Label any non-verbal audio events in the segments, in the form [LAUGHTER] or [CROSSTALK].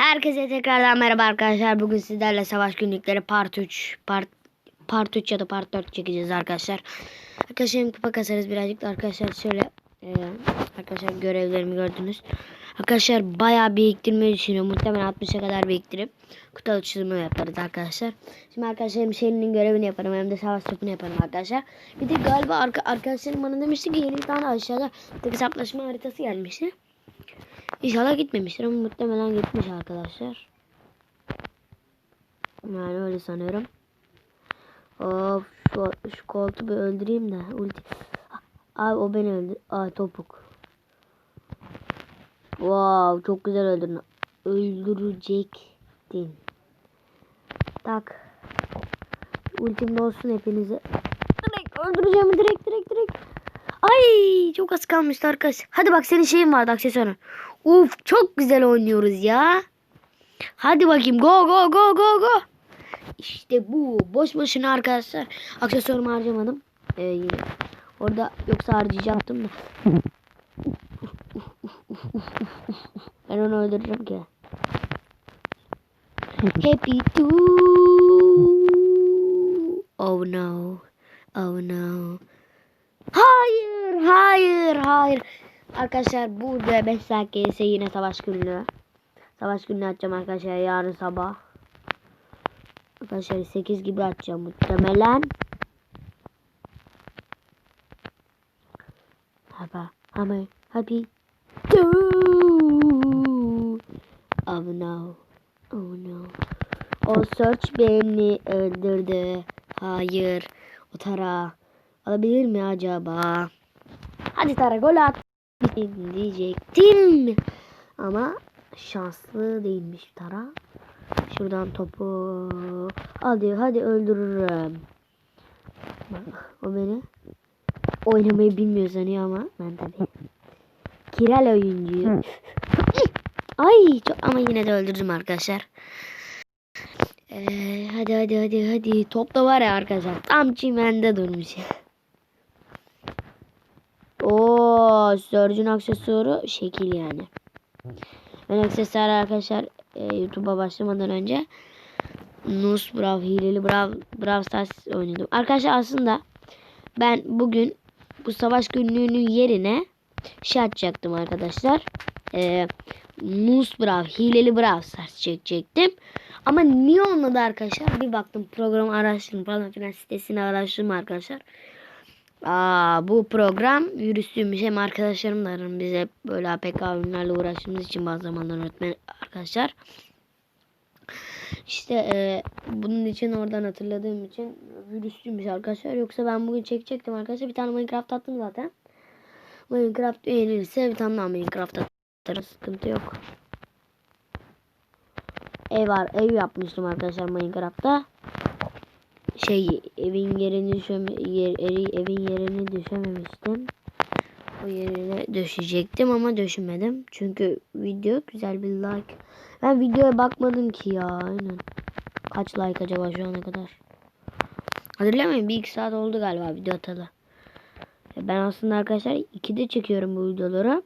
Herkese tekrardan merhaba arkadaşlar. Bugün sizlerle savaş günlükleri part 3, part part 3 ya da part 4 çekeceğiz arkadaşlar. Arkadaşlar kupa kasarız birazcık da arkadaşlar şöyle e, arkadaşlar görevlerimi gördünüz. Arkadaşlar bayağı biriktirmeyi düşünüyorum. Muhtemelen 60'a kadar biriktirip kutu açılımı yaparız arkadaşlar. Şimdi arkadaşlar hem serinin görevini yaparım hem de savaş topunu yaparım arkadaşlar. Bir de galiba arka, arkadaşlarım bana demişti ki yeni bir tane aşağıda hesaplaşma haritası gelmişti. İnşallah gitmemiştir ama muhtemelen gitmiş arkadaşlar. Yani öyle sanıyorum. Of şu, şu koltuğu bir öldüreyim de ulti. Abi o beni öldür. Aa topuk. Wow çok güzel öldürdün. Öldürecektin. Tak. Ultim de olsun hepinizi. Direkt öldüreceğim direkt direkt direkt. Ay çok az kalmıştı arkadaş. Hadi bak senin şeyin vardı aksesuarın. Uf çok güzel oynuyoruz ya. Hadi bakayım go go go go go. İşte bu. Boş boşuna arkadaşlar. Aksesuarımı harcamadım. Ee, yine. Orada yoksa harcayacaktım da. ben onu öldürürüm ki. Happy to. Oh no. Oh no. Hayır, hayır, hayır. Arkadaşlar burada 5 saat yine savaş günlüğü. Savaş günlüğü açacağım arkadaşlar yarın sabah. Arkadaşlar 8 gibi açacağım muhtemelen. Haba, ama happy. Oh no. Oh no. O search beni öldürdü. Hayır. O tara. Alabilir mi acaba? Hadi Tara gol at. Diyecektim. Ama şanslı değilmiş Tara. Şuradan topu. Hadi hadi öldürürüm. Bak, o beni oynamayı bilmiyor sanıyor ama ben tabii. Kiral oyuncu. [LAUGHS] Ay çok, ama yine de öldürdüm arkadaşlar. Ee, hadi hadi hadi hadi. Top da var ya arkadaşlar. Tam çimende durmuş Surge'un aksesuarı şekil yani. Ben aksesuar arkadaşlar e, YouTube'a başlamadan önce Nus Brav, hileli Brav, Brav Stars oynadım. Arkadaşlar aslında ben bugün bu savaş günlüğünün yerine şey açacaktım arkadaşlar. E, Nus Brav, hileli Brav Stars çekecektim. Ama niye olmadı arkadaşlar? Bir baktım program araştırdım falan filan sitesini araştırdım arkadaşlar. Aa, bu program virüslüymüş. Hem arkadaşlarım da aradım. Biz hep böyle APK oyunlarla uğraştığımız için bazı zamanlar öğretmen arkadaşlar. İşte e, bunun için oradan hatırladığım için virüslüymüş arkadaşlar. Yoksa ben bugün çekecektim arkadaşlar. Bir tane Minecraft attım zaten. Minecraft yenilirse bir tane daha Minecraft atarız. Sıkıntı yok. Ev var. Ev yapmıştım arkadaşlar Minecraft'ta şey evin yerini düşeme, yer, evin yerini düşememiştim. O yerine düşecektim ama düşmedim. Çünkü video güzel bir like. Ben videoya bakmadım ki ya. Aynen. Kaç like acaba şu ana kadar? Hatırlamayın bir iki saat oldu galiba video atalı. Ben aslında arkadaşlar 2'de çekiyorum bu videoları.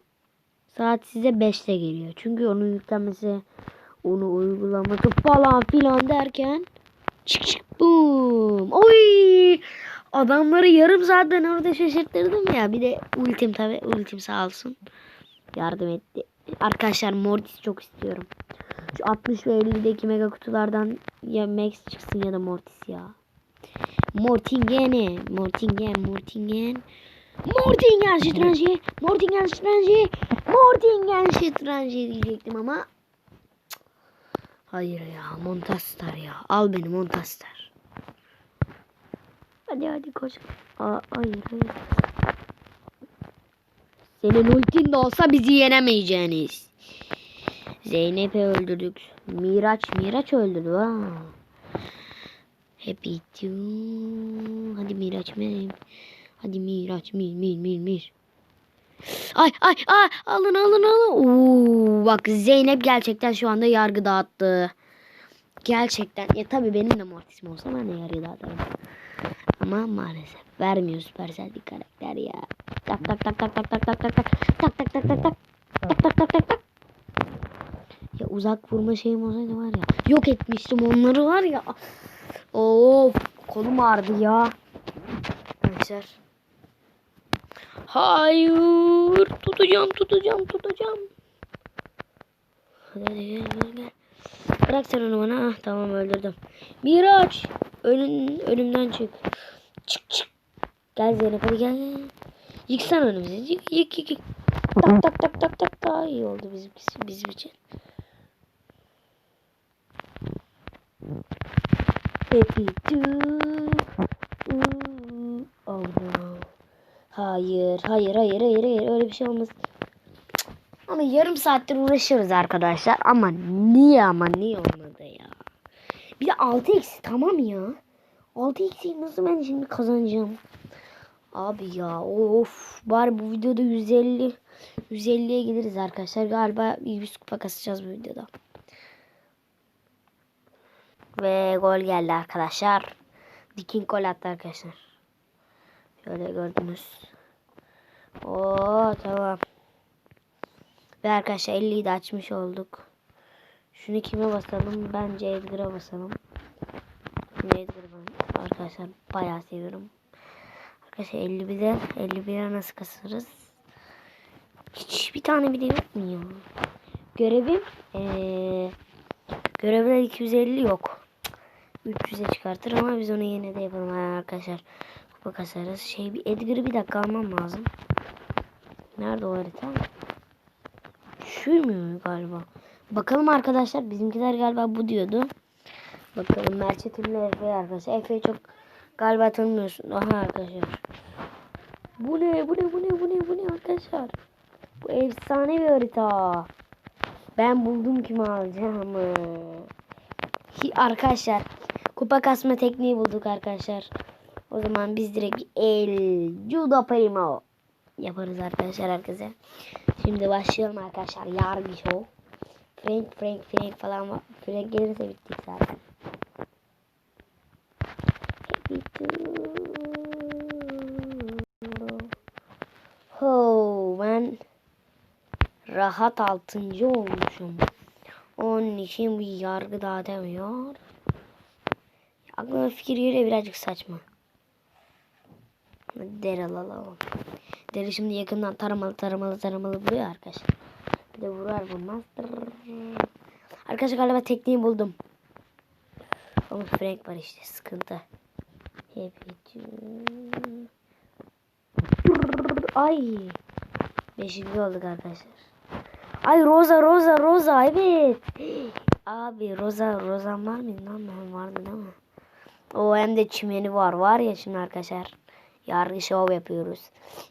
Saat size 5'te geliyor. Çünkü onun yüklenmesi, onu uygulaması falan filan derken çık çık boom. Oy! Adamları yarım saatten orada şaşırttırdım ya. Bir de ultim tabi ultim sağ olsun. Yardım etti. Arkadaşlar Mortis çok istiyorum. Şu 60 ve 50'deki mega kutulardan ya Max çıksın ya da Mortis ya. Mortingen, Mortingen, Mortingen. Mortingen şıtrancı, Mortingen şıtrancı, Mortingen şıtrancı diyecektim ama Hayır ya Montastar ya. Al beni Montastar. Hadi hadi koş. Aa, hayır hayır. Senin ultin de olsa bizi yenemeyeceğiniz. Zeynep'i öldürdük. Miraç Miraç öldürdü ha. Happy to. Hadi Miraç mı? Hadi Miraç mir mir mir mir. Ay ay ay alın alın alın. Oo, bak Zeynep gerçekten şu anda yargı dağıttı. Gerçekten. Ya tabii benim de mortisim olsa ben de yargı dağıtırım. Ama maalesef vermiyor Supercell bir karakter ya. Tak tak tak tak tak tak tak tak tak tak tak tak tak tak tak tak tak tak tak uzak vurma şeyim olsaydı var ya. Yok etmiştim onları var ya. Of kolum ağrıdı ya. Arkadaşlar. Hayır. Tutacağım tutacağım tutacağım. Hadi hadi gel gel gel. Bırak sen onu bana. Ah, tamam öldürdüm. Miraç. Önün, önümden çık. Çık çık. Gel Zeynep hadi gel. Yıksan önümüzü. Yık yık yık. yık. Tak tak tak tak tak daha iyi oldu bizim, bizim için. Happy to Oh no. Hayır, hayır, hayır, hayır, hayır. Öyle bir şey olmaz. Ama yarım saattir uğraşıyoruz arkadaşlar. Ama niye ama niye olmadı ya? Bir de 6 eksi tamam ya. 6 eksiyi nasıl ben şimdi kazanacağım? Abi ya of. Bari bu videoda 150 150'ye gideriz arkadaşlar. Galiba 100 kupa kasacağız bu videoda. Ve gol geldi arkadaşlar. Dikin gol attı arkadaşlar. Şöyle gördünüz. Oo tamam. Ve arkadaşlar 50'yi de açmış olduk. Şunu kime basalım? Bence Edgar'a basalım. Şimdi arkadaşlar bayağı seviyorum. Arkadaşlar 51'de 51'e nasıl kasarız? Hiç bir tane bile yok mu ya? Görevim ee, görevler 250 yok. 300'e çıkartır ama biz onu yine de yapalım arkadaşlar. Kupa kasarız. Şey bir Edgar'ı bir dakika almam lazım. Nerede o harita? Şu mu galiba? Bakalım arkadaşlar. Bizimkiler galiba bu diyordu. Bakalım Merçetin'le Efe arkadaşlar. Efe'yi çok galiba tanımıyorsun. Aha arkadaşlar. Bu ne? Bu ne? Bu ne? Bu ne? Bu ne arkadaşlar? Bu efsane bir harita. Ben buldum kimi alacağımı. Arkadaşlar kupa kasma tekniği bulduk arkadaşlar. O zaman biz direkt el judo primo yaparız arkadaşlar herkese. Şimdi başlayalım arkadaşlar. Yargı show. Frank Frank Frank falan. Frank gelirse bittik zaten. Ho ben rahat altıncı olmuşum. Onun için bir yargı daha demiyor. Aklıma fikir geliyor birazcık saçma. Deri alalım. Deri şimdi yakından taramalı taramalı taramalı vuruyor arkadaşlar. Bir de vurar. Tırrrr. Arkadaşlar galiba tekniği buldum. Ama Frank var işte sıkıntı. To... Ay. Beşinci olduk arkadaşlar. Ay Rosa Rosa Rosa evet. Abi Rosa Rosa var mıydı lan ben vardı değil mi? O hem de çimeni var var ya şimdi arkadaşlar. Yargı şov yapıyoruz.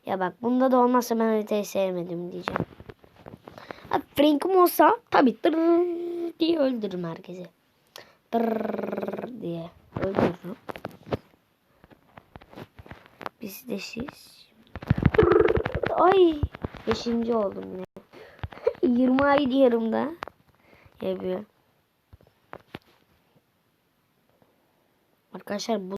Ya bak bunda da olmazsa ben haritayı sevmedim diyeceğim. Ha, Frank'im olsa tabii tır diye öldürürüm herkesi. Tır diye öldürürüm. Biz de siz. Ay. Beşinci oldum yine. 20 ay diyorum da. Yapıyor. Arkadaşlar bu